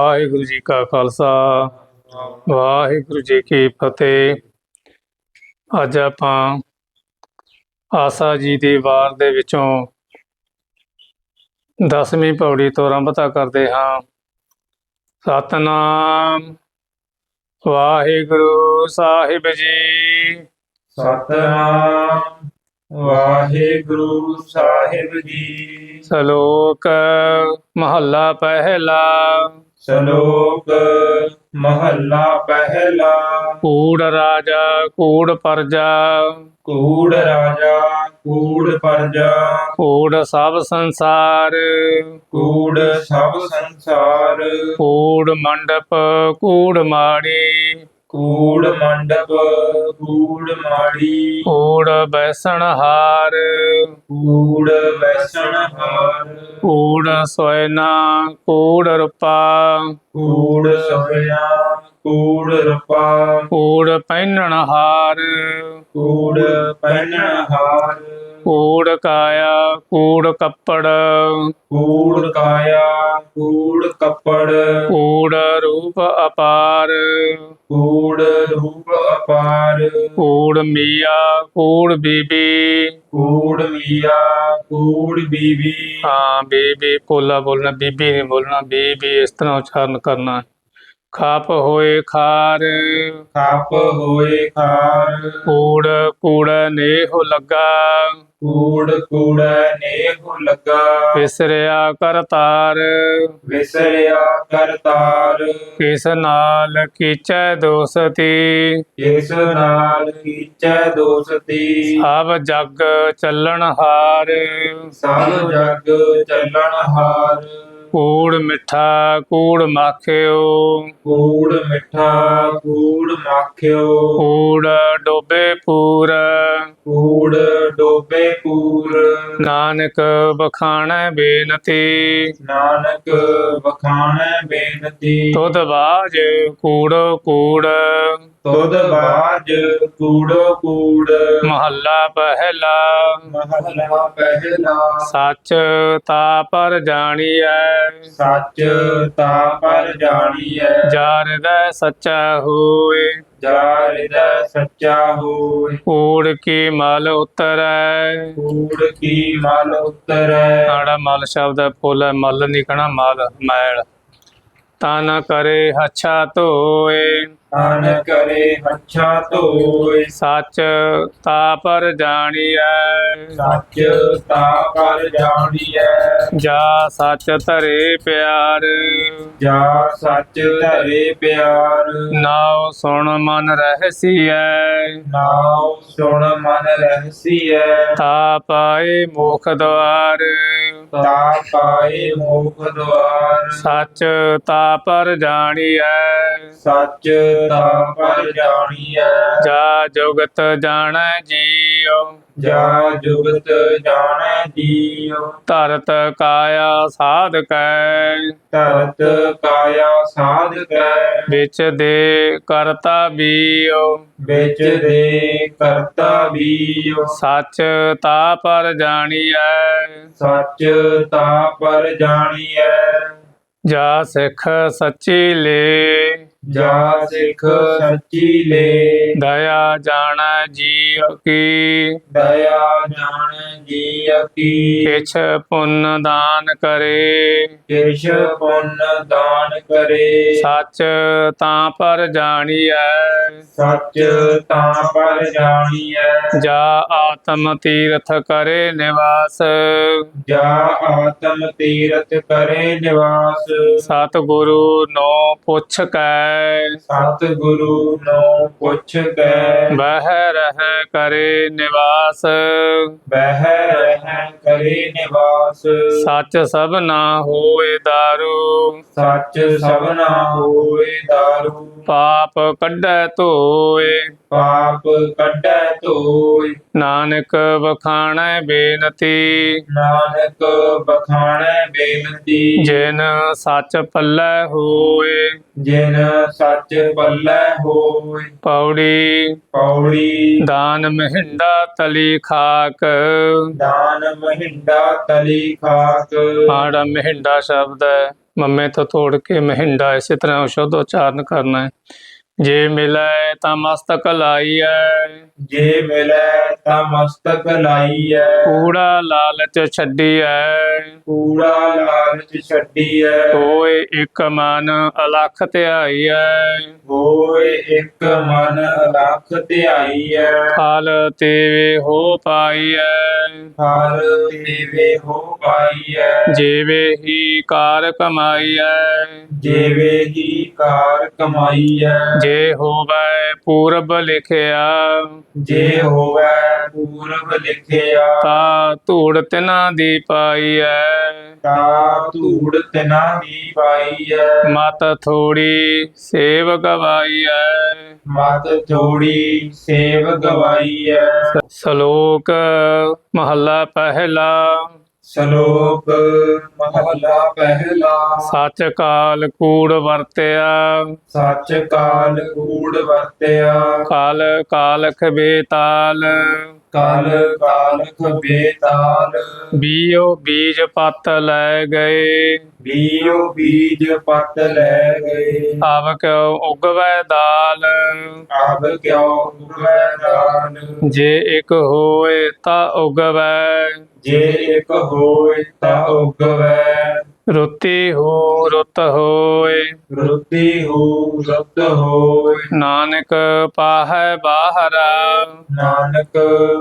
ਵਾਹਿਗੁਰੂ ਜੀ ਕਾ ਖਾਲਸਾ ਵਾਹਿਗੁਰੂ ਜੀ ਕੀ ਫਤਿਹ। ਅੱਜ ਆਪਾਂ ਆਸਾ ਜੀ ਦੀ ਵਾਰ ਦੇ ਵਿੱਚੋਂ ਦਸਵੀਂ ਪੌੜੀ ਤੋਂ ਆਰੰਭਤਾ ਕਰਦੇ ਹਾਂ। ਸਤਨਾਮ ਵਾਹਿਗੁਰੂ ਸਾਹਿਬ ਜੀ। ਸਤਨਾਮ ਵਾਹਿਗੁਰੂ ਸਾਹਿਬ ਜੀ। ਸ਼ਲੋਕ ਮਹੱਲਾ ਪਹਿਲਾ। ਸ਼ਲੋਕ ਮਹੱਲਾ ਪਹਿਲਾ। ਕੂੜ ਰਾਜਾ ਕੂੜ ਪਰਜਾ। ਕੂੜ ਰਾਜਾ ਕੂੜ ਪਰਜਾ। ਕੂੜ ਸਭ ਸੰਸਾਰ। ਕੂੜ ਸਭ ਸੰਸਾਰ। ਕੂੜ ਮੰਡਪ ਕੂੜ ਮਾੜੀ। ਕੂੜ ਮੰਡਪ ਕੂੜ ਮਾੜੀ। ਕੂੜ ਬੈਸਣ ਹਾਰ। ਕੂੜ ਵੈਸਣ ਹਾਰ। ਕੂੜ ਸੋਇਨਾ ਕੂੜ ਰੂਪਾ। ਕੂੜ ਸੋਇਆ ਕੂੜ ਰਪਾ। ਕੂੜ ਪਹਿਨਣ ਹਾਰ। ਕੂੜ ਪਹਿਨਣ ਹਾਰ। ਕੂੜ ਕਾਇਆ ਕੂੜ ਕੱਪੜ। ਕੂੜ ਕਾਇਆ ਕੂੜ ਕੱਪੜ। ਕੂੜ ਰੂਪ ਅਪਾਰ। ਕੂੜ ਰੂਪ ਅਪਾਰ। ਕੂੜ ਮੀਆ ਕੂੜ ਬੀਬੀ। ਕੂੜ ਮੀਆ ਕੂੜ ਬੀਬੀ। ਹਾਂ ਬੀਬੀ ਪੋਲਾ ਬੋਲਣਾ ਬੀਬੀ ਨਹੀਂ ਬੋਲਣਾ ਬੀਬੀ ਇਸ ਤਰ੍ਹਾਂ ਉਚਾਰਨ ਕਰਨਾ। ਖਾਪ ਹੋਏ ਖਾਰ। ਖੱਪ ਹੋਏ ਖਾਰ। ਕੂੜ ਕੂੜ ਨੇਹ ਲੱਗਾ। ਕੂੜ ਕੂੜ ਨੇਹ ਲੱਗਾ। ਵਿਸਰਿਆ ਕਰਤਾਰ ਵਿਸਰਿਆ ਕਰਤਾਰ ਕਿਸ ਨਾਲ ਕੀਚੈ ਦੋਸਤੀ? ਇਸ ਨਾਲ ਕੀਚੈ ਦੋਸਤੀ? ਸਭ ਜਗ ਚੱਲਣ ਹਾਰ। ਸਭ ਜਗ ਚੱਲਣ ਹਾਰ। ਕੂੜ ਮਿੱਠਾ ਕੂੜ ਮਾਖਿਓ। ਕੂੜ ਮਿੱਠਾ ਕੂੜ ਮਾਖਿਓ। ਕੂੜ ਡੋਬੇ ਪੂਰ। ਕੂੜ ਡੋਬੇ ਪੂਰ। ਨਾਨਕ ਬਖਾਣੈ ਬੇਨਤੀ। ਨਾਨਕ ਵਖਾਣੈ ਬੇਨਤੀ। ਤੁਧ ਬਾਜ ਕੂੜੋ ਕੂੜ। ਤੁਧ ਬਾਜ ਕੂੜੋ ਕੂੜ। ਮਹੱਲਾ ਪਹਿਲਾ। ਮਹਲਾ ਪਹਿਲਾ। ਸੱਚ ਤਾ ਪਰ ਜਾਣੀਐ। ਸੱਚ ਤਾ ਪਰ ਜਾਣੀਐ। ਜਾ ਹਿਰਦੈ ਸੱਚਾ ਹੋਏ। ਜਾ ਹਿਰਦੈ ਸੱਚਾ ਹੋਇ ਕੂੜ ਕੀ ਮਲ ਉਤਰੈ। ਕੂੜ ਕੀ ਮਲ ਉਤਰੈ। ਆੜਾ ਮਲ ਸ਼ਬਦ ਫੁੱਲ ਮਲ ਨਹੀਂ ਕਹਣਾ ਮਲ ਮੈਲ। ਤਨ ਕਰੇ ਹੱਛਾ ਧੋਏ। ਤਨ ਕਰੇ ਹੱਛਾ ਧੋਇ ਸੱਚ ਤਾ ਪਰ ਜਾਣੀਐ। ਸੱਚ ਤਾ ਪਰ ਜਾਣੀਐ। ਜਾ ਸੱਚ ਧਰੇ ਪਿਆਰ। ਜਾ ਸੱਚ ਧਰੇ ਪਿਆਰ। ਨਾਉ ਸੁਣ ਮਨ ਰਹਿਸੀਐ। ਨਾਉ ਸੁਣ ਮਨ ਰਹਿਸੀਐ। ਤਾ ਪਾਏ ਮੁਖ ਦਵਾਰ ਤਾ ਪਾਏ ਮੋਖ ਦੁਆਰ। ਸੱਚ ਤਾ ਪਰ ਜਾਣੀਐ। ਸੱਚ ਤਾ ਪਰ ਜਾਣੀਐ। ਜਾ ਜੁਗਤ ਜਾਣੈ ਜੀਉ। ਜਾ ਜੁਗਤ ਜਾਣੈ ਜੀਉ। ਧਰਤ ਕਾਇਆ ਸਾਧਕੈ ਧਰਤ ਕਾਇਆ ਸਾਧਕੈ ਵਿੱਚ ਦੇ ਕਰਤਾ ਬੀਉ। ਵਿੱਚ ਦੇ ਕਰਤਾ ਵੀਉ ਸੱਚ ਤਾ ਪਰ ਜਾਣੀਐ। ਸੱਚ ਤਾ ਪਰ ਜਾਣੀਐ। ਜਾ ਸਿੱਖ ਸੱਚੀ ਲੇ। ਜਾ ਸਿੱਖ ਸੱਚੀ ਲੇ। ਦਇਆ ਜਾਣੈ ਜੀਉ ਕੀ ਦਇਆ ਜਾਣੈ ਜੀ ਅਕੀ। ਕਿਛ ਪੁੰਨ ਦਾਨ ਕਰੇ। ਕਿਛ ਪੁੰਨ ਦਾਨ ਕਰੇ। ਸੱਚ ਤਾਂ ਪਰ ਜਾਣੀਐ। ਸੱਚ ਤਾਂ ਪਰ ਜਾਣੀਐ। ਜਾ ਆਤਮ ਤੀਰਥ ਕਰੇ ਨਿਵਾਸ। ਜਾ ਆਤਮ ਤੀਰਥ ਕਰੇ ਨਿਵਾਸ। ਸਤ ਗੁਰੂ ਨੋ ਪੁੱਛ ਕੈ। ਸਤ ਗੁਰੂ ਨੂੰ ਪੁੱਛ ਕੇ। ਬਹਿ ਰਹਿ ਕਰੇ ਨਿਵਾਸ। ਬਹਿ ਰਹਿ ਕਰੇ ਨਿਵਾਸ। ਸੱਚ ਸਭਨਾ ਹੋਏ ਦਾਰੂ। ਸੱਚ ਸਭਨਾ ਹੋਏ ਦਾਰੂ। ਪਾਪ ਕੱਢੈ ਧੋਏ। ਪਾਪ ਕੱਢੈ ਧੋਇ ਨਾਨਕ ਵਖਾਣੈ ਬੇਨਤੀ। ਨਾਨਕ ਬਖਾਣੈ ਬੇਨਤੀ। ਜਿਨ ਸੱਚ ਪੱਲੇ ਹੋਏ। ਜਿਨ ਸੱਚ ਪੱਲੇ ਹੋਇ ਪੌੜੀ। ਪੌੜੀ। ਦਾਨ ਮਹਿੰਡਾ ਤਲੀ ਖਾਕ। ਦਾਨ ਮਹਿੰਡਾ ਤਲੀ ਖਾਕ। ਆੜਾ ਮਹਿੰਡਾ ਸ਼ਬਦ ਹੈ। ਮੰਮੇ ਤੋਂ ਤੋੜ ਕੇ ਮਹਿੰਡਾ ਇਸੇ ਤਰ੍ਹਾਂ ਸ਼ੁੱਧ ਉਚਾਰਨ ਕਰਨਾ ਹੈ। ਜੇ ਮਿਲੈ ਤਾਂ ਮਸਤਕ ਲਾਈਐ। ਜੇ ਮਿਲੈ ਤਾਂ ਮਸਤਕ ਲਾਈਐ। ਕੂੜਾ ਲਾਲਚ ਛੱਡੀਐ। ਕੂੜਾ ਲਾਲਚ ਛੱਡੀਐ। ਹੋਏ ਇੱਕ ਮਨ ਅਲਖ ਧਿਆਈਐ। ਹੋਏ ਇੱਕ ਮਨ ਅਲਖ ਧਿਆਈਐ। ਫਲ ਤੇਵੇ ਹੋ ਪਾਈਐ। ਹਰ ਦੇਵੇ ਹੋ ਪਾਈਐ। ਜੀਵੇ ਹੀ ਕਾਰ ਕਮਾਈਐ। ਜੀਵੇ ਹੀ ਕਾਰ ਕਮਾਈਐ। ਜੇ ਹੋਵੇ ਪੂਰਬ ਲਿਖਿਆ ਜੇ ਹੋਵੇ ਪੂਰਬ ਲਿਖਿਆ ਤਾ ਧੂੜ ਤਿਨਾਂ ਦੀ ਪਾਈਐ। ਤਾ ਧੂੜ ਤਿਨਾ ਦੀ ਪਾਈਐ। ਮਤ ਥੋੜੀ ਸੇਵ ਗਵਾਈਐ। ਮਤ ਥੋੜੀ ਸੇਵ ਗਵਾਈਐ। ਸ਼ਲੋਕ ਮਹੱਲਾ ਪਹਿਲਾ। ਸ਼ਲੋਕ ਮਹਲਾ ਪਹਿਲਾ। ਸੱਚ ਕਾਲ ਕੂੜ ਵਰਤਿਆ। ਸੱਚ ਕਾਲ ਕੂੜ ਵਰਤਿਆ। ਕਾਲ ਕਾਲਖ ਬੇਤਾਲ। ਕਾਲ ਕਾਲਖ ਬੇਤਾਲ। ਬੀਓ ਬੀਜ ਪੱਤ ਲੈ ਗਏ। ਬੀਓ ਬੀਜ ਪੱਤ ਲੈ ਗਏ। ਆਵ ਕਿਉ ਉਗਵੈ ਦਾਲ। ਆਬ ਕਿਉ ਉਗਵੈ ਦਾਨ ਜੇ ਇੱਕ ਹੋਏ ਤਾਂ ਉਗਵੈ। ਜੇ ਇੱਕ ਹੋਏ ਤਾਂ ਉਗਵੈ। ਰੁੱਤੀ ਹੋ ਰੁੱਤ ਹੋਏ। ਰੁੱਤੀ ਹੋ ਰੁੱਤ ਹੋਏ। ਨਾਨਕ ਪਾਹੈ ਬਾਹਰਾ। ਨਾਨਕ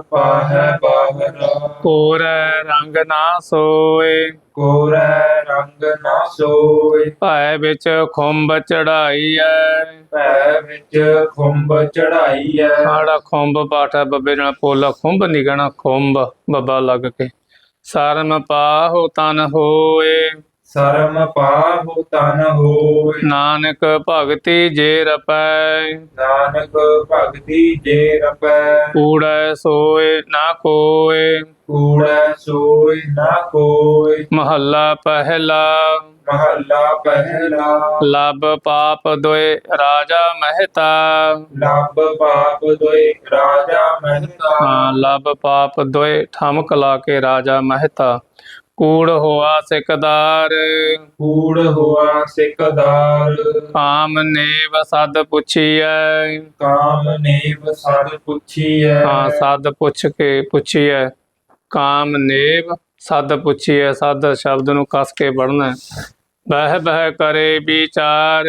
ਪਾਹੈ ਬਾਹਰਾ। ਕੋਰ ਰੰਗ ਨਾ ਸੋਏ। ਕੋਰੈ ਰੰਗ ਨਾ ਸੋਏ। ਭੈ ਵਿੱਚ ਖੁੰਬ ਚੜਾਈਐ। ਭੈ ਵਿੱਚ ਖੁੰਬ ਚੜਾਈਐ। ਆੜਾ ਖੁੰਬ ਪਾਠ ਬੱਬੇ ਨਾਲ ਪੋਲਾ। ਖੁੰਬ ਕਹਿਣਾ ਖੁੰਬ ਬੱਬਾ ਲੱਗ ਕੇ। ਸਰਮ ਪਾਹੋ ਤਨ ਹੋਏ। ਸਰਮ ਪਾਹੁ ਤਨ ਹੋਏ ਨਾਨਕ ਭਗਤੀ ਜੇ ਰਪੈ। ਨਾਨਕ ਭਗਤੀ ਜੇ ਰਪੈ। ਕੂੜੈ ਸੋਏ ਨਾ ਕੋਏ ਕੂੜੈ ਸੋਈ ਨਾ ਕੋਈ ਮਹੱਲਾ ਪਹਿਲਾ। ਮਹੱਲਾ ਪਹਿਲਾ। ਲਬ ਪਾਪ ਦੋਏ ਰਾਜਾ ਮਹਿਤਾ। ਲੱਭ ਪਾਪ ਦੋਇ ਰਾਜਾ ਮਹਿਤਾ। ਹਾਂ ਲਬ ਪਾਪ ਦੋਏ ਠਮਕ ਲਾ ਕੇ ਰਾਜਾ ਮਹਿਤਾ। ਕੂੜ ਹੋਆ ਸਿਕਦਾਰ ਕੂੜ ਹੋਆ ਸਿਕਦਾਰ ਕਾਮ ਨੇਵ ਸਦ ਪੁੱਛੀਐ। ਕਾਮ ਨੇਵ ਸਦ ਪੁੱਛੀਐ। ਹਾਂ ਸਦ ਪੁੱਛ ਕੇ ਪੁੱਛੀਐ। ਕਾਮ ਨੇਵ ਸਦ ਪੁੱਛੀਐ। ਸਦ ਸ਼ਬਦ ਨੂੰ ਕਸ ਕੇ ਹੈ। ਬਹਿ ਬਹਿ ਕਰੇ ਵਿਚਾਰ।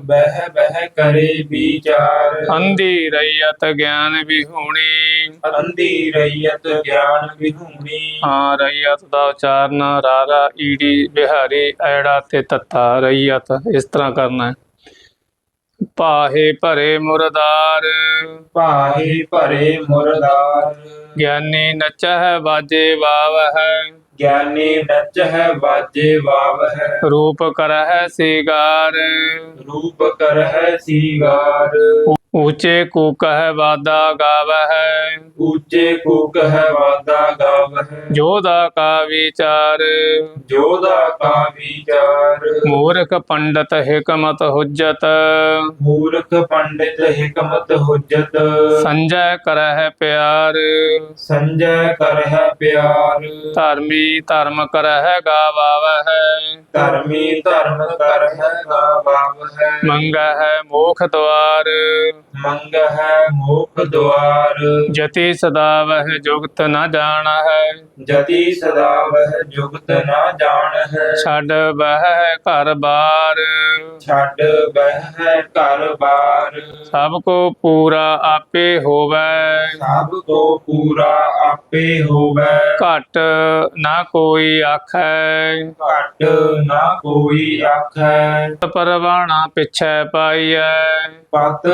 ਬਹਿ ਬਹਿ ਕਰੇ ਵਿਚਾਰ। ਅੰਧੀ ਰਈਅਤ ਗਿਆਨ ਵਿਹੂਣੀ। ਅੰਧੀ ਰਈਅਤ ਗਿਆਨ ਵਿਹੂਣੀ। ਹਾਂ ਰਈਅਤ ਦਾ ਉਚਾਰਨ ਰਾਰਾ ਈੜੀ ਬਿਹਾਰੀ ਐੜਾ ਤੇ ਤੱਤਾ ਰਈਅਤ ਇਸ ਤਰ੍ਹਾਂ ਕਰਨਾ ਹੈ। ਪਾਹੇ ਭਰੇ ਮੁਰਦਾਰ। ਭਾਹੇ ਭਰੇ ਮੁਰਦਾਰ। ਗਿਆਨੀ ਨਚਹਿ ਬਾਜੇ ਵਾਵਹਿ। ਗਿਆਨੀ ਨਚ ਹੈ ਵਾਜੇ ਵਾਵ ਹੈ। ਰੂਪ ਕਰਹਿ ਸਿਗਾਰ। ਰੂਪ ਕਰ ਹੈ ਸੀਗਾਰ ਊਚੇ ਕੂਕਹਿ ਵਾਦਾ ਗਾਵਹਿ। ਉੱਚੇ ਕੁਕ ਹੈ ਵਾਦਾ ਗਾਵ ਹੈ ਜੋਦਾ ਕਾ ਵਿਚਾਰ। ਜੋਦਾ ਕਾ ਵਿਚਾਰ। ਮੂਰਖ ਪੰਡਤ ਹਿਕਮਤ ਹੁਜਤ। ਮੂਰਖ ਪੰਡਿਤ ਹਿਕਮਤ ਹੁਜਤ। ਸੰਜੈ ਕਰਹਿ ਪਿਆਰ। ਸੰਜੈ ਕਰ ਹੈ ਪਿਆਰ। ਧਰਮੀ ਧਰਮ ਕਰਹਿ ਗਾਵਾਵਹਿ। ਧਰਮੀ ਧਰਮ ਕਰ ਹੈ ਗਾਵ ਹੈ ਮੰਗਹਿ ਮੋਖ ਹੈ ਦੁਆਰ। ਜਤੀ ਸਦਾ ਵਹਿ ਜੁਗਤ ਨ ਜਾਣਹਿ। ਜਤੀ ਸਦਾ ਵਹਿ ਜੁਗਤ ਨਾ ਜਾਣ ਹੈ ਛੱਡ ਬਹਿ ਘਰ ਬਾਰ। ਛੱਡ ਬਹਿ ਘਰ ਬਾਰ। ਸਭ ਕੋ ਪੂਰਾ ਆਪੇ ਹੋਵੈ। ਸਭ ਕੋ ਪੂਰਾ ਆਪੇ ਹੋਵੇ। ਘਟ ਨਾ ਕੋਈ ਆਖੈ। ਘਟ ਨਾ ਕੋਈ ਆਖੈ। ਪਰਵਾਣਾ ਪਿਛੈ ਪਾਈਐ। ਪਤ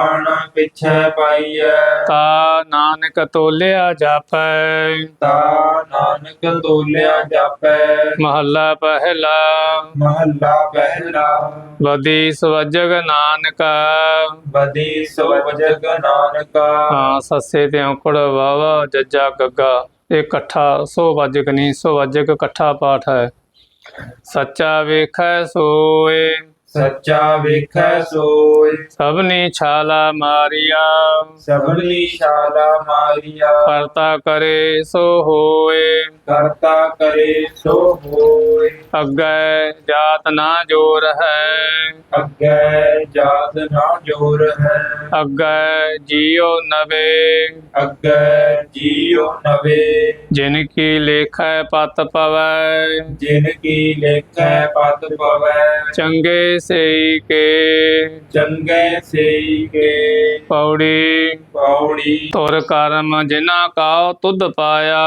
ਪਰਵਾਣਾ ਪਿਛੈ ਪਾਈਐ। ਤਾ ਨਾਨਕ ਤੋਲਿਆ ਜਾਪੈ। ਤਾ ਨਾਨਕ ਤੋਲਿਆ ਜਾਪੈ। ਮਹੱਲਾ ਪਹਿਲਾ। ਮਹੱਲਾ ਪਹਿਲਾ। ਬਦੀ ਸਵਜਗ ਨਾਨਕਾ। ਬਦੀ ਸਵਜਗ ਨਾਨਕਾ। ਹਾਂ ਸੱਸੇ ਤੇ ਔਂਕੜ ਵਾਵਾ ਜੱਜਾ ਗੱਗਾ। ਇਹ ਇਕੱਠਾ ਸੋ ਵਜਕ ਨਹੀਂ ਸੋ ਵਜਕ ਇਕੱਠਾ ਪਾਠ ਹੈ। ਸੱਚਾ ਵੇਖੈ ਸੋਏ। ਸੱਚਾ ਵੇਖੈ ਸੋਇ ਸਭਨੀ ਛਾਲਾ ਮਾਰੀਆ। ਸਭਨੀ ਸ਼ਾਲਾ ਮਾਰੀਆ। ਕਰਤਾ ਕਰੇ ਸੋ ਹੋਏ। ਕਰਤਾ ਕਰੇ ਸੋ ਹੋਇ ਅੱਗੇ ਜਾਤ ਨਾ ਜੋਰ ਹੈ। ਅੱਗੇ ਜਾਤ ਨਾ ਜੋਰ ਹੈ। ਅੱਗੇ ਜੀਉ ਨਵੇ। ਅੱਗੇ ਜੀਉ ਨਵੇ। ਜਿਨ ਕੀ ਲੇਖੈ ਪਤ ਪਵੈ। ਜਿਨ ਕੀ ਲੇਖੈ ਪਤ ਪਵੈ। ਚੰਗੇ ਸਈ ਕੇ। ਚੰਗੇ ਸੇਈ ਕੇ। ਪੌੜੀ। ਪੌੜੀ। ਤੁਰ ਕਰਮ ਜਿਨਾ ਕਾਉ ਤੁਧ ਪਾਇਆ।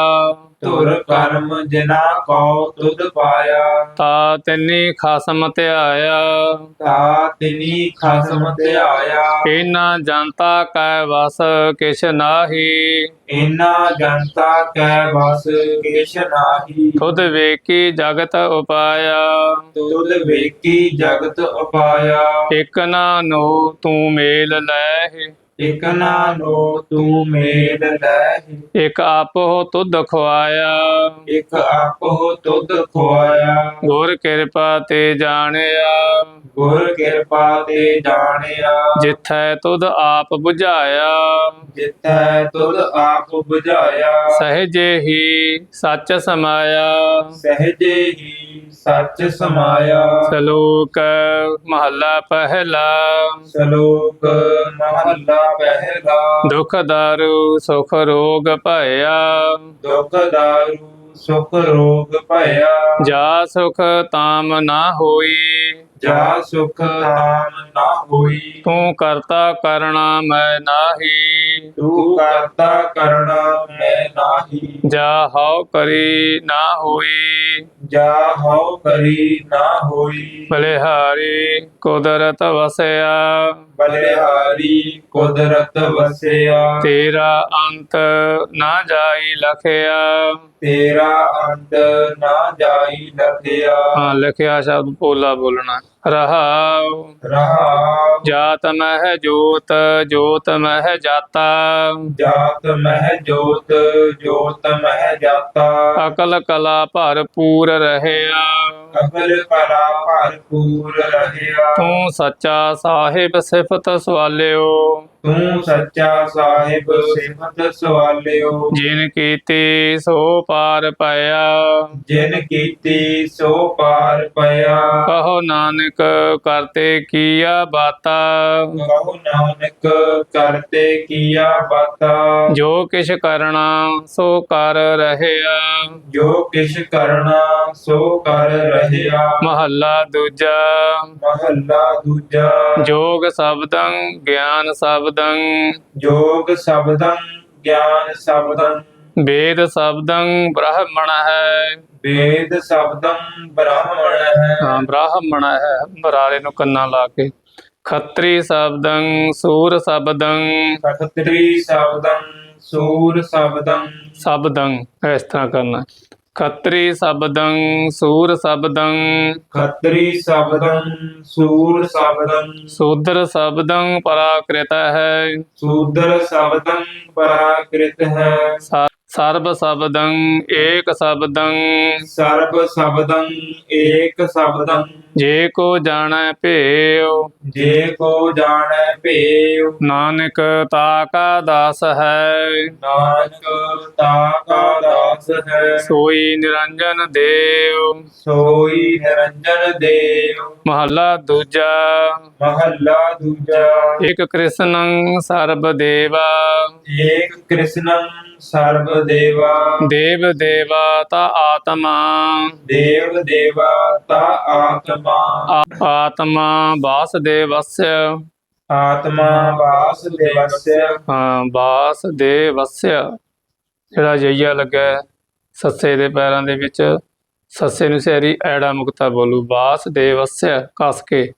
ਧੁਰ ਕਰਮ ਜਿਨਾ ਕੋ ਤੁਧ ਪਾਇਆ। ਤਾ ਤਿਨੀ ਖਸਮ ਧਿਆਇਆ। ਤਾ ਤਿਨੀ ਖਸਮ ਧਿਆਇਆ। ਇਨਾ ਜਨਤਾ ਕੈ ਵਸ ਕਿਛ ਨਾਹੀ। ਇਨਾ ਜਨਤਾ ਕੈ ਵਸ ਕਿਛ ਨਾਹੀ। ਤੁਧ ਵੇਖੀ ਜਗਤ ਉਪਾਇਆ। ਤੁਧ ਵੇਖੀ ਜਗਤ ਉਪਾਇਆ। ਇਕ ਨਾ ਨੋ ਤੂੰ ਮੇਲ ਲੈ ਇਕ ਨਾਨੋ ਤੂੰ ਮੇਲ ਲੈ ਇਕ ਆਪੋ ਤੁਧ ਖਵਾਇਆ ਇਕ ਆਪੋ ਤੁਧ ਖਵਾਇਆ ਗੁਰ ਕਿਰਪਾ ਤੇ ਜਾਣਿਆ। ਗੁਰ ਕਿਰਪਾ ਤੇ ਜਾਣਿਆ। ਜਿਥੈ ਤੁਧ ਆਪ 부ਝਾਇਆ ਜਿਤੈ ਤੁਧ ਆਪ 부ਝਾਇਆ ਸਹਜੇ ਹੀ ਸੱਚ ਸਮਾਇਆ। ਸਹਜੇ ਹੀ ਸੱਚ ਸਮਾਇਆ। ਸਲੋਕ ਮਹੱਲਾ ਪਹਿਲਾ। ਸ਼ਲੋਕ ਮਹੱਲਾ ਪਹਿਲਾ ਦੁਖ ਦਾਰੂ ਸੁਖ ਰੋਗ ਭਇਆ। ਦੁਖ ਦਾਰੂ ਸੁਖ ਰੋਗ ਭਇਆ। ਜਾ ਸੁਖ ਤਾਮ ਨਾ ਹੋਈ। ਜਾ ਸੁਖ ਨਾਮ ਨਾ ਹੋਈ। ਤੂੰ ਕਰਤਾ ਕਰਣਾ ਮੈਂ ਨਾਹੀ। ਤੂੰ ਕਰਤਾ ਕਰਣਾ ਮੈਂ ਨਾਹੀ। ਜਾ ਹਉ ਕਰੀ ਨਾ ਹੋਈ। ਜਾ ਹਉ ਕਰੀ ਨਾ ਹੋਈ। ਬਲਿਹਾਰੀ ਕੁਦਰਤ ਵਸਿਆ। ਬਲਿਹਾਰੀ ਕੁਦਰਤ ਵਸਿਆ। ਤੇਰਾ ਅੰਤ ਨਾ ਜਾਈ ਲਖਿਆ। ਤੇਰਾ ਅੰਤ ਨਾ ਜਾਈ ਲਖਿਆ। ਹਾਂ ਲਿਖਿਆ ਸ਼ਬਦ ਪੋਲਾ ਬੋਲਣਾ। ਰਹਾਉ। ਰਹਾ ਜਾਤ ਮਹਿ ਜੋਤ ਜੋਤ ਮਹਿ ਜਾਤਾ। ਜਾਤ ਮਹਿ ਜੋਤ ਜੋਤ ਮਹਿ ਜਾਤਾ। ਅਕਲ ਕਲਾ ਭਰਪੂਰ ਰਹਿਆ। ਅਕਲ ਕਲਾ ਭਰਪੂਰ ਰਹਿਆ। ਤੂੰ ਸੱਚਾ ਸਾਹਿਬ ਸਿਫਤ ਸਵਾਲਿਓ। ਤੂੰ ਸੱਚਾ ਸਾਹਿਬ ਸਿਫਤ ਸਵਾਲਿਓ। ਜਿਨ ਕੀਤੀ ਸੋ ਪਾਰ ਪਾਇਆ ਜਿਨ ਕੀਤੀ ਸੋ ਪਾਰ ਪਿਆ। ਕਹੋ ਨਾਨਕ ਕਰਤੇ ਕੀਆ ਬਾਤਾ। ਕਹੋ ਨਾਨਕ ਕਰਤੇ ਕੀਆ ਬਾਤਾ। ਜੋ ਕਿਛ ਕਰਨਾ ਸੋ ਕਰ ਰਹਿਆ। ਜੋ ਕਿਛ ਕਰਨਾ ਸੋ ਕਰ ਰਹਿਆ। ਮਹੱਲਾ ਦੂਜਾ। ਮਹੱਲਾ ਦੂਜਾ। ਜੋਗ ਸ਼ਬਦੰ ਗਿਆਨ ਸ਼ਬਦੰ। ਜੋਗ ਸ਼ਬਦੰ ਗਿਆਨ ਸ਼ਬਦੰ। ਵੇਦ ਸ਼ਬਦੰ ਬ੍ਰਾਹਮਣ ਹੈ। ਵੇਦ ਸ਼ਬਦੰ ਬ੍ਰਾਹਮਣ ਹੈ। ਹਾਂ ਬ੍ਰਾਹਮਣ ਹੈ। ਬਰਾਲੇ ਨੂੰ ਕੰਨਾਂ ਲਾ ਕੇ। ਖੱਤਰੀ ਸ਼ਬਦੰ ਸੂਰ ਸ਼ਬਦੰ। ਖਤਰੀ ਸ਼ਬਦੰ ਸੂਰ ਸ਼ਬਦੰ। ਸ਼ਬਦੰ ਇਸ ਤਰ੍ਹਾਂ ਕਰਨਾ। ਖੱਤਰੀ ਸ਼ਬਦੰ ਸੂਰ ਸ਼ਬਦੰ। ਖਤਰੀ ਸ਼ਬਦੰ ਸੂਰ ਸ਼ਬਦੰ। ਸੂਦਰ ਸ਼ਬਦੰ ਪਰਾਕ੍ਰਿਤ ਹੈ। ਸੂਦਰ ਸ਼ਬਦੰ ਪਰਾਕ੍ਰਿਤ ਹੈ। ਸਰਬ ਸ਼ਬਦੰ ਏਕ ਸ਼ਬਦੰ। ਸਰਬ ਸ਼ਬਦੰ ਏਕ ਸ਼ਬਦੰ। ਜੇ ਕੋ ਜਾਣੈ ਭੇਉ ਜੇ ਕੋ ਜਾਣੈ ਭੇਉ ਨਾਨਕ ਤਾ ਕਾ ਦਾਸ ਹੈ। ਨਾਨਕ ਤਾ ਕਾ ਦਾਸ ਹੈ। ਸੋਈ ਨਿਰੰਜਨ ਦੇਵ ਸੋਈ ਨਿਰੰਜਨ ਦੇਵ ਮਹੱਲਾ ਦੂਜਾ। ਮਹੱਲਾ ਦੂਜਾ। ਇਕ ਕ੍ਰਿਸ਼ਨੰ ਸਰਬ ਦੇਵਾ। ਏਕ ਕ੍ਰਿਸ਼ਨੰ ਸਰਬ ਦੇਵਾ। ਦੇਵ ਦੇਵਾ ਤਾ ਆਤਮਾ। ਦੇਵ ਦੇਵਾ ਤਾ ਆਤਮਾ। ਆਤਮਾ ਵਾਸਦੇਵਸਯ। ਆਤਮਾ ਵਾਸ ਦੇਵਸਯ ਹਾਂ ਵਾਸਦੇਵਸਯ। ਜਿਹੜਾ ਜਈਆ ਲੱਗਾ ਸੱਸੇ ਦੇ ਪੈਰਾਂ ਦੇ ਵਿੱਚ ਸੱਸੇ ਨੂੰ ਸਹਿਰੀ ਐੜਾ ਮੁਕਤਾ ਬੋਲੂ ਵਾਸਦੇਵਸਯ ਕਸ ਕੇ।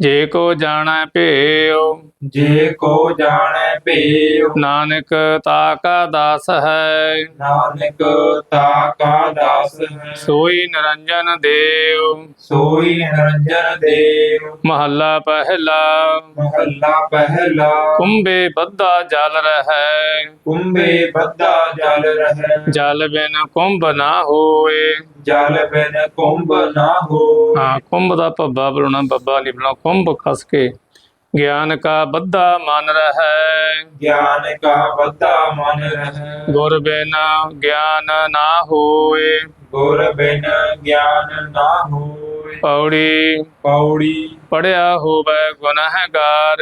ਜੇ ਕੋ ਜਾਣੈ ਭੇਉ। ਜੇ ਕੋ ਜਾਣੈ ਭੇਉ ਨਾਨਕ ਤਾ ਕਾ ਦਾਸ ਹੈ। ਨਾਨਕ ਤਾ ਕਾ ਦਾਸ ਹੈ। ਸੋਈ ਨਿਰੰਜਨ ਦੇਵ। ਸੋਈ ਨਿਰੰਜਨ ਦੇਵ। ਮਹੱਲਾ ਪਹਿਲਾ। ਮਹੱਲਾ ਪਹਿਲਾ। ਕੁੰਭੇ ਬੱਧਾ ਜਲ ਰਹੈ। ਕੁੰਭੇ ਬੱਧਾ ਜਲ ਰਹਿ। ਜਲ ਬਿਨ ਕੁੰਭ ਨਾ ਹੋਏ। ਜਲ ਬਿਨ ਕੁੰਭ ਨਾ ਹੋ ਹਾਂ ਕੁੰਭ ਦਾ ਭੱਬਾ ਬੁਲਾਉਣਾ ਬੱਬਾ ਨਹੀਂ ਬੁਲਾਉਣਾ ਕੁੰਭ ਕਸ ਕੇ। ਗਿਆਨ ਕਾ ਬੱਧਾ ਮਨ ਰਹੈ। ਗਿਆਨ ਕਾ ਵੱਧਾ ਮਨ ਰਹਿ। ਗੁਰ ਬਿਨ ਗਿਆਨ ਨਾ ਹੋਏ। ਗੁਰ ਬਿਨ ਗਿਆਨ ਨਾ ਹੋਏ। ਪੌੜੀ। ਪੌੜੀ। ਪੜਿਆ ਹੋਵੇ ਗੁਨਹਗਾਰ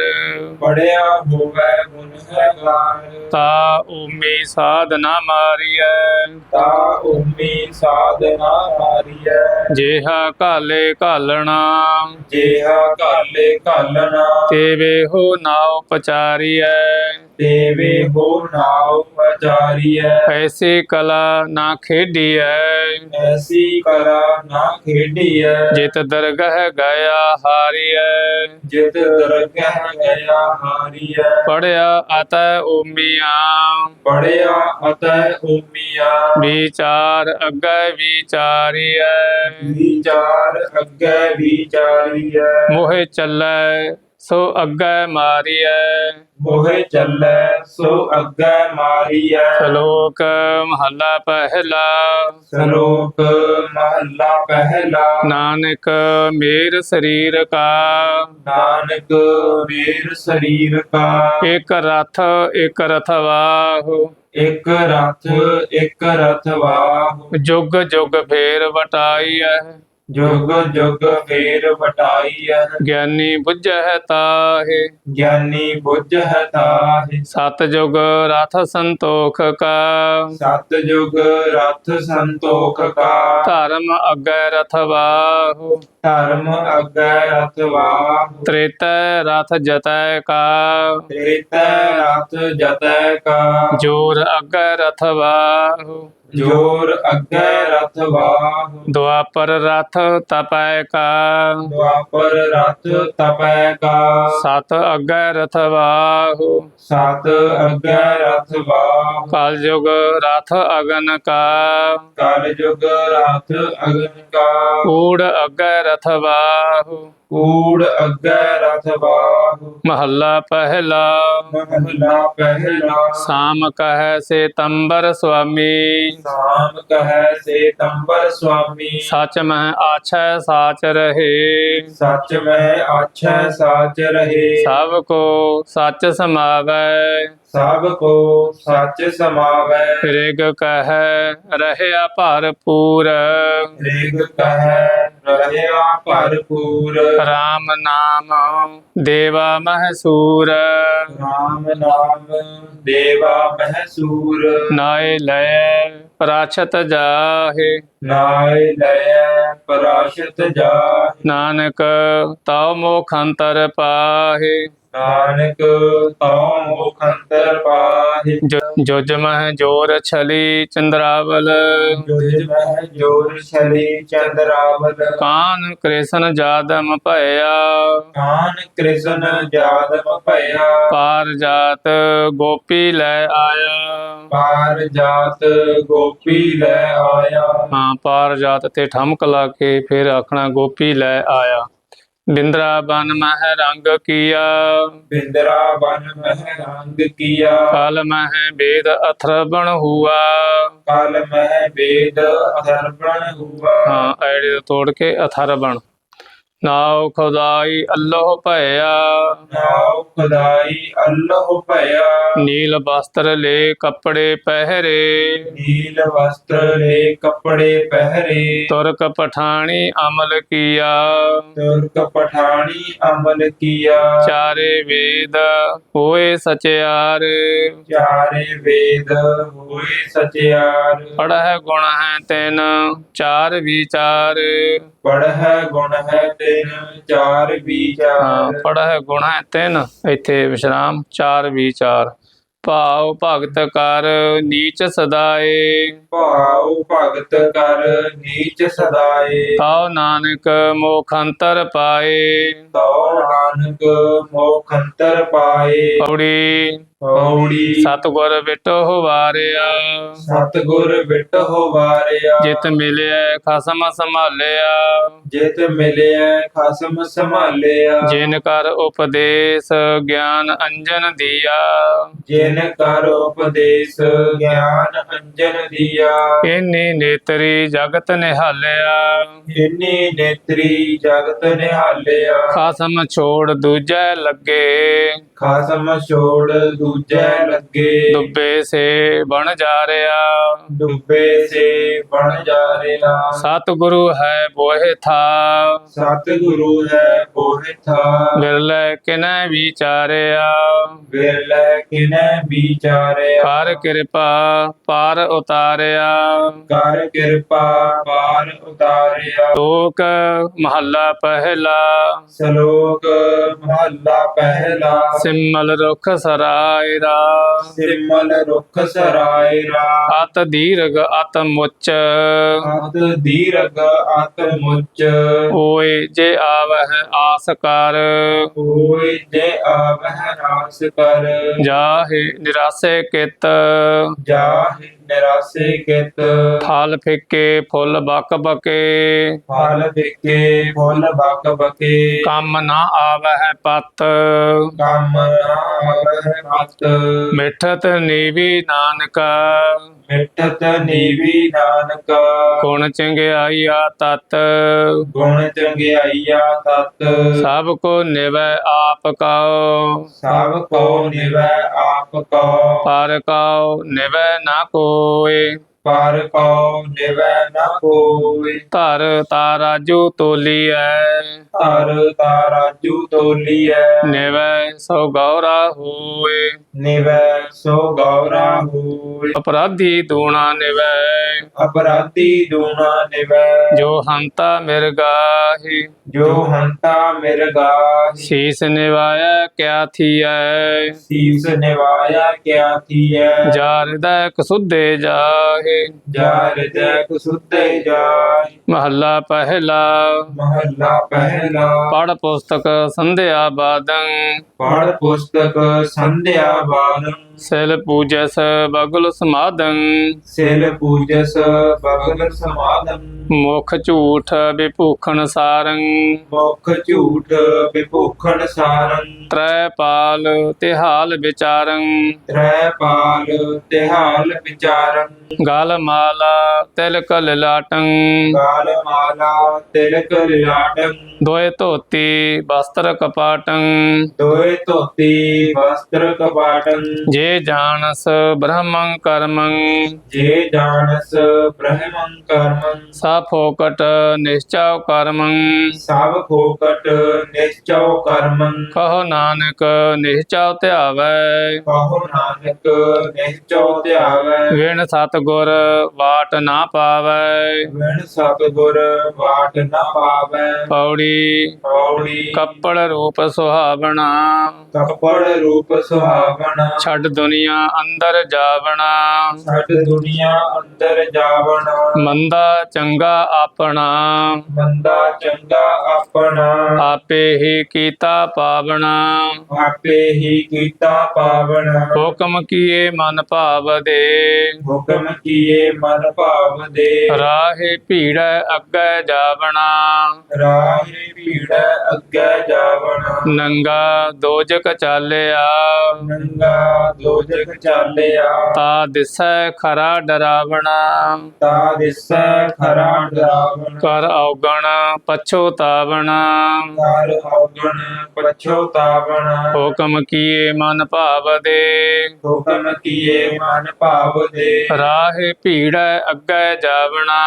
ਪੜਿਆ ਹੋਵੇ ਗੁਨਹਗਾਰ ਤਾ ਊਮੀ ਸਾਧ ਨਾ ਮਾਰੀਐ। ਤਾ ਉਮੀ ਸਾਧਨਾ ਮਾਰੀਐ। ਜੇਹਾ ਕਾਲੇ ਕਾਲਣਾ ਜੇਹਾ ਕਾਲੇ ਕਾਲਣਾ ਤੇਵੇ ਹੋ ਨਾਉ ਪਚਾਰੀਐ। ਦੇਵੇ ਹੋ ਨਾਉ ਪਚਾਰੀਐ। ਐਸੀ ਕਲਾ ਨਾ ਖੇਡੀਐ। ਐਸੀ ਕਲਾ ਨਾ ਖੇਡੀਐ। ਜਿਤ ਦਰਗਹ ਗਿਆ ਹਾਰੀਐ। ਜਿਤ ਦਰਗਹ ਗਿਆ ਹਾਰੀਐ। ਪੜਿਆ ਅਤੈ ਊਮੀਆਂ ਪੜਿਆ ਅਤੈ ਉਮੀਆ। ਵਿਚਾਰ ਅੱਗੇ ਵਿਚਾਰੀਐ। ਵਿਚਾਰ ਅੱਗੇ ਵਿਚਾਰੀਐ। ਮੋਹਿ ਚੱਲੈ ਸੋ ਅੱਗੇ ਮਾਰੀਐ। ਮੋਹਿ ਚੱਲੈ ਸੋ ਅੱਗੇ ਮਾਰੀਐ। ਸ਼ਲੋਕ ਮਹੱਲਾ ਪਹਿਲਾ। ਸ਼ਲੋਕ ਮਹੱਲਾ ਪਹਿਲਾ। ਨਾਨਕ ਮੇਰ ਸਰੀਰ ਕਾ। ਨਾਨਕ ਵੀਰ ਸਰੀਰ ਕਾ। ਇਕ ਰਥ ਇਕ ਰਥਵਾਹੁ ਇੱਕ ਰਥ ਇੱਕ ਰਥ ਵਾਹੁ। ਜੁਗ ਜੁਗ ਫੇਰ ਵਟਾਈਐ। ਜੁਗ ਜੁਗ ਫੇਰ ਵਟਾਈਐ ਗਿਆਨੀ ਬੁੱਝੈ ਤਾਹੇ। ਗਿਆਨੀ ਬੁੱਝਹਿ ਤਾਹਿ। ਸਤ ਜੁਗ ਰਥ ਸੰਤੋਖ ਕਾ। ਸਤ ਜੁਗ ਰਥ ਸੰਤੋਖ ਕਾ। ਧਰਮ ਅੱਗੇ ਰਥਵਾਹੁ ਧਰਮ ਅੱਗੇ ਰਥ ਵਾਹੁ। ਤ੍ਰੇਤੈ ਰਥ ਜਤੈ ਕਾ। ਤ੍ਰੇਤੈ ਰਥ ਜਤੈ ਕਾ। ਜੋਰ ਅੱਗੇ ਰਥਵਾਹੁ ਜੋਰ ਅੱਗੇ ਰਥ ਵਾਹੁ। ਦੁਆਪਰ ਰਥ ਤਪੈ ਕਾ। ਦੁਆਪਰ ਰਥ ਤਪੈ ਕਾ। ਸਤ ਅੱਗੇ ਰਥਵਾਹੁ ਸਤ ਅੱਗੇ ਰਥ ਵਾਹੁ। ਕਲ ਯੁਗ ਰਥ ਅਗਨ ਕਾ। ਕਲ ਜੁਗ ਰਥ ਅਗਨ ਕਾ। ਊੜ ਅੱਗੇ ਰਥਵਾਹੁ ਕੂੜ ਅੱਗੇ ਰਥ ਵਾਹੁ ਮਹੱਲਾ ਪਹਿਲਾ ਮਹਲਾ ਪਹਿਲਾ ਸਾਮ ਕਹੈ ਸੇ ਤੰਬਰ ਸੁਆਮੀ ਸਾਮ ਕਹੈ ਸੇ ਤੰਬਰ ਸੁਆਮੀ ਸਚ ਮਹਿ ਆਛੈ ਸਾਚ ਰਹੇ ਸੱਚ ਮੈਂ ਆਛੈ ਸਾਚ ਰਹੇ ਸਭ ਕੋ ਸੱਚ ਸਮਾਵੈ ਸਭ ਕੋ ਸੱਚ ਸਮਾਵੈ ਰਿਗ ਕਹੈ ਰਹਿਆ ਭਰਪੂਰ ਰੇਗ ਕਹੈ ਰਹਿਆ ਭਰਪੂਰ। RAM ਨਾਮ ਦੇਵਾ ਮਹਸੂਰ। ਰਾਮ ਨਾਮ ਦੇਵਾ ਮਹਸੂਰ। ਨਾਏ ਲੈ ਪ੍ਰਾਛਤ ਜਾਹੇ। ਨਾਇ ਲੈ ਪਰਾਸ਼ਤ ਜਾਹਿ। ਨਾਨਕ ਤਉ ਮੁਖ ਅੰਤਰ ਪਾਹੇ। ਨਾਨਕ ਤਉ ਮੁਖ ਅੰਤਰ ਪਾਹਿ ਜੁਜ ਮਹਿ ਜੋਰ ਛਲੀ ਚੰਦਰਾਵਲ। ਜੁਜ ਮਹਿ ਜੋਰ ਛਲੀ ਚੰਦਰਾਵਲ। ਕਾਨ ਕ੍ਰਿਸ਼ਨ ਜਾਦਮ ਭਇਆ। ਕਾਨ ਕ੍ਰਿਸ਼ਨ ਜਾਦਮ ਭਇਆ। ਪਾਰ ਜਾਤ ਗੋਪੀ ਲੈ ਆਇਆ। ਪਾਰ ਜਾਤ ਗੋਪੀ ਲੈ ਆਇਆ। ਹਾਂ ਪਾਰ ਜਾਤ ਤੇ ਠਮਕ ਲਾ ਕੇ ਫਿਰ ਆਖਣਾ ਗੋਪੀ ਲੈ ਆਇਆ। ਬਿੰਦਰਾ ਬਨ ਮਹਿ ਰੰਗ ਕੀਆ। ਬਿੰਦਰਾ ਬਨ ਮਹਿ ਰੰਗ ਕੀਆ। ਕਲ ਮਹਿ ਵੇਦ ਅਥਰਬਣ ਹੁਆ। ਕਲ ਮਹਿ ਵੇਦ ਅਥਰਵਣ ਹੁਆ। ਹਾਂ ਐੜੇ ਤੋੜ ਕੇ ਅਥਰਬਣ। ਨਾਉ ਖੁਦਾਈ ਅੱਲਾਹ ਭਇਆ। ਨਾਉ ਖੁਦਾਈ ਅੱਲਾਹ ਭਇਆ। ਨੀਲ ਬਸਤਰ ਲੈ ਕੱਪੜੇ ਪਹਿਰੇ। ਨੀਲ ਵਸਤਰ ਲੈ ਕੱਪੜੇ ਪਹਿਰੇ। ਤੁਰਕ ਪਠਾਣੀ ਅਮਲ ਕੀਆ। ਤੁਰਕ ਪਠਾਣੀ ਅਮਲ ਕੀਆ। ਚਾਰੇ ਵੇਦ ਹੋਏ ਸਚਿਆਰ। ਚਾਰੇ ਵੇਦ ਹੋਏ ਸਚਿਆਰ। ਪੜਹਿ ਗੁਣ ਹੈ ਤਿਨ ਚਾਰ ਵਿਚਾਰ। ਪੜ੍ਹੈ ਗੁਣ ਹੈ ਤਿਨ ਚਾਰ ਹਾਂ ਗੁਣ ਹੈ ਤਿਨ। ਇੱਥੇ ਵਿਸ਼ਰਾਮ ਚਾਰ ਵਿਚਾਰ ਭਾਉ ਭਗਤ ਕਰ ਨੀਚ ਸਦਾਏ। ਭਾਉ ਭਗਤ ਕਰ ਨੀਚ ਸਦਾਏ। ਤਾਉ ਨਾਨਕ ਮੋਖ ਅੰਤਰ ਪਾਏ। ਤਉ ਨਾਨਕ ਮੋਖ ਅੰਤਰ ਪਾਏ। ਪੌੜੀ ਪੌੜੀ। ਸਤਿਗੁਰ ਵਿਟੋ ਵਾਰਿਆ। ਸਤਗੁਰ ਵਿਟ ਹੋਵਾਰਿਆ ਜਿਤ ਮਿਲਿਆ ਖਸਮ ਸੰਭਾਲਿਆ। ਜਿਤ ਮਿਲਿਆ ਖਸਮ ਸੰਭਾਲਿਆ। ਜਿਨ ਕਰ ਉਪਦੇਸ਼ ਗਿਆਨ ਅੰਜਨ ਦੀਆ। ਜਿਨ ਕਰ ਉਪਦੇਸ਼ ਗਿਆਨ ਅੰਜਨ ਦੀਆ। ਇਨੀ ਨੇਤਰੀ ਜਗਤ ਨਿਹਾਲਿਆ। ਇਨੀ ਨੇਤਰੀ ਜਗਤ ਨਿਹਾਲਿਆ। ਖਸਮ ਛੋੜ ਦੂਜੈ ਲੱਗੇ। ਖਸਮ ਛੋੜ ਦੂਜੈ ਲੱਗੇ। ਡੁੱਬੇ ਸੇ ਬਣ ਜਾ ਰਿਆ। ਡੁੱਬੇ ਸੇ ਬਣ ਜਾ ਰਿਹਾ ਸਤਿਗੁਰੂ ਹੈ ਬੋਹਿ ਥਾ। ਸਤਿਗੁਰੂ ਹੈ ਬੋਹਿ ਥਾ। ਬਿਰਲੇ ਕਿਨੈ ਵਿਚਾਰਿਆ। ਵੇਲੇ ਕਿਨੇ ਵਿਚਾਰਿਆ। ਕਰ ਕਿਰਪਾ ਪਾਰ ਉਤਾਰਿਆ। ਕਰ ਕਿਰਪਾ ਪਾਰ ਉਤਾਰਿਆ। ਲੋਕ ਮਹੱਲਾ ਪਹਿਲਾ। ਸ਼ਲੋਕ ਮਹੱਲਾ ਪਹਿਲਾ। ਸਿਮਲ ਰੁਖ ਸਰਾਇ ਰਾ। ਸਿਮਲ ਰੁਖ ਸਰਾਇ ਰਾ। ਅਤ ਦੀਰਘ ਅਤ ਮੁੱਚ। ਅਤ ਦੀਰਘ ਅਤ ਮੁੱਚ। ਓਏ ਜੇ ਆਵਹਿ ਆਸ ਕਰ। ਹੋਇ ਜੇ ਆਵਹਿ ਰਾਸ ਕਰ। ਜਾਹੇ ਨਿਰਾਸੇ ਕਿਤ। ਜਾਹਿ ਨਿਰਾਸੇ ਕਿਤ। ਫਲ ਫਿੱਕੇ ਫੁੱਲ ਬਕ ਬਕੇ। ਫਲ ਫਿੱਕੇ ਫੁੱਲ ਬਕ ਬਕੇ। ਕੰਮ ਨਾ ਆਵਹਿ ਪਤ। ਕੰਮ ਨਾ ਆਵਹਿ ਮਤ ਮਿਠਤ ਨੀਵੀ ਨਾਨਕ। ਮਿੱਠਤ ਨੀਵੀ ਨਾਨਕ। ਗੁਣ ਚੰਗਿਆਈਆ ਤਤ। ਗੁਣ ਚੰਗਿਆਈਆ ਤਤ। ਸਭ ਕੋ ਨਿਵੈ ਆਪ ਕਉ। ਸਭ ਕੋ ਨਿਵੈ ਆਪ ਕੋ ਪਰ ਕਉ ਨਿਵੈ ਨਾ Going. ਪਰ ਕੋ ਨਿਵੈ ਨ ਕੋਈ? ਧਰ ਤਾਰਾਜੂ ਤੋਲੀਐ। ਧਰ ਤਾਰਾਜੂ ਤੋਲੀਐ। ਨਿਵੈ ਸੋ ਗੌਰਾ ਹੋਏ। ਨਿਵੈ ਸੋ ਗੌਰਾ ਹੋਇ ਅਪਰਾਧੀ ਦੂਣਾ ਨਿਵੈ। ਅਪਰਾਧੀ ਦੂਣਾ ਨਿਵੈ। ਜੋ ਹੰਤਾ ਮਿਰਗਾਹੀ ਜੋ ਹੰਤਾ ਮਿਰਗਾਹੀ ਸੀਸ ਨਿਵਾਇਆ ਕਿਆ ਥੀਐ। ਸੀਸ ਨਿਵਾਇਆ ਕਿਆ ਥੀਐ। ਜਾ ਹਿਰਦੈ ਕਸੁੱਧੇ ਜਾਹੇ ਜਾ ਹਿਰਦੈ ਕੁਸੁੱਤੇ ਜਾਇ ਮਹੱਲਾ ਪਹਿਲਾ। ਮਹੱਲਾ ਪਹਿਲਾ। ਪੜ ਪੁਸਤਕ ਸੰਧਿਆ ਬਾਦੰ। ਪੜ ਪੁਸਤਕ ਸੰਧਿਆ ਬਾਦੰ। ਸਿਲ ਪੂਜਸ ਬਗੁਲ ਸਮਾਦੰ। ਸਿਲ ਪੂਜਸ ਬਗਲ ਸਮਾਦੰ। ਮੁਖ ਝੂਠ ਵਿਭੂਖਣ ਸਾਰੰ। ਮੁਖ ਝੂਠ ਵਿਭੂਖਣ ਸਾਰਨ ਤ੍ਰੈ ਪਾਲ ਤਿਹਾਲ ਵਿਚਾਰੰ। ਤ੍ਰੈ ਪਾਲ ਤਿਹਾਲ ਵਿਚਾਰਨ ਗਲ ਮਾਲਾ ਤਿਲਕ ਲਲਾਟੰ ਗਾਲ ਮਾਲਾ ਤਿਲਕ ਲਾਟੰ। ਦੋਏ ਧੋਤੀ ਵਸਤਰ ਕਪਾਟੰ। ਦੋਏ ਧੋਤੀ ਵਸਤਰ ਕਪਾਟੰ। ਜੇ ਜਾਣਸ ਬ੍ਰਹਮੰ ਕਰਮੰ। ਜੇ ਜਾਣਸ ਬ੍ਰਹਮੰ ਕਰਮੰ। ਸਾ ਫੋਕਟ ਨਿਸ਼ਚੈ ਕਰਮੰ। ਸਭ ਖੋਕਟ ਨਿਸ਼ਚਉ ਕਰਮੰ। ਕਹੋ ਨਾਨਕ ਨਿਸ਼ਚੈ ਧਿਆਵੈ। ਕਹੋ ਨਾਨਕ ਨਿਸ਼ਚਉ ਧਿਆਵੈ। ਵਿਣ ਸਤਗੁਰ ਵਾਟ ਨਾ ਪਾਵੈ। ਵਿਣ ਸਤਿਗੁਰ ਵਾਟ ਨ ਪਾਵੈ। ਪੌੜੀ ਪੌੜੀ। ਕੱਪੜ ਰੂਪ ਸੁਹਾਵਣਾ। ਕੱਪੜ ਰੂਪ ਸੁਹਾਵਣਾ। ਛੱਡ ਦੁਨੀਆ ਅੰਦਰ ਜਾਵਣਾ। ਛੱਡ ਦੁਨੀਆ ਅੰਦਰ ਜਾਵਣਾ। ਮੰਦਾ ਚੰਗਾ ਆਪਣਾ। ਬੰਦਾ ਚੰਗਾ ਆਪਣਾ। ਆਪੇ ਹੀ ਕੀਤਾ ਪਾਵਣਾ। ਆਪੇ ਹੀ ਕੀਤਾ ਪਾਵਣਾ। ਹੁਕਮ ਕੀਏ ਮਨ ਭਾਵ ਦੇ ਹੁਕਮ ਕੀਏ ਮਨ ਭਾਵ ਦੇ ਰਾਹੇ ਭੀੜੈ ਅੱਗੇ ਜਾਵਣਾ। ਰਾਹੇ ਭੀੜੈ ਅੱਗੇ ਜਾਵਣਾ। ਨੰਗਾ ਦੋਜਕ ਚਾਲਿਆ। ਨੰਗਾ ਦੋਜਕ ਚਾਲਿਆ। ਤਾ ਦਿਸੈ ਖਰਾ ਡਰਾਵਣਾ। ਤਾ ਦਿਸੈ ਖਰਾ ਡਰਾਵਣ। ਕਰ ਔਗਣ ਪਛੋਤਾਵਣਾ ਕਰ ਔਗਣ ਪਛੋਤਾਵਣ ਹੁਕਮ ਕੀਏ ਮਨ ਭਾਵ ਦੇ ਹੁਕਮ ਕੀਏ ਮਨ ਭਾਵ ਦੇ ਰਾਹੇ ਭੀੜੈ ਅੱਗੇ ਜਾਵਣਾ।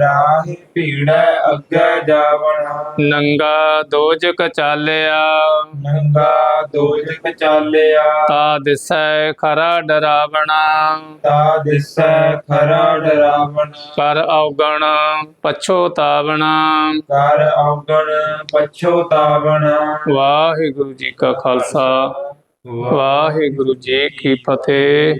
ਰਾਹੇ ਭੀੜੈ ਅੱਗੇ ਜਾਵਣਾ। ਨੰਗਾ ਦੋਜਕ ਚਾਲਿਆ। ਨੰਗਾ ਦੋਜਕ ਚਾਲਿਆ। ਤਾ ਦਿਸੈ ਖਰਾ ਡਰਾਵਣਾ। ਤਾ ਦਿਸੈ ਖਰਾ ਡਰਾਵਣ। ਕਰ ਔਗਣ ਪਛੋਤਾਵਣਾ ਕਰ ਔਗਣ ਪਛੋਤਾਵਣ ਵਾਹਿਗੁਰੂ ਜੀ ਕਾ ਖਾਲਸਾ। ਵਾਹਿਗੁਰੂ ਜੀ ਕੀ ਫਤਿਹ।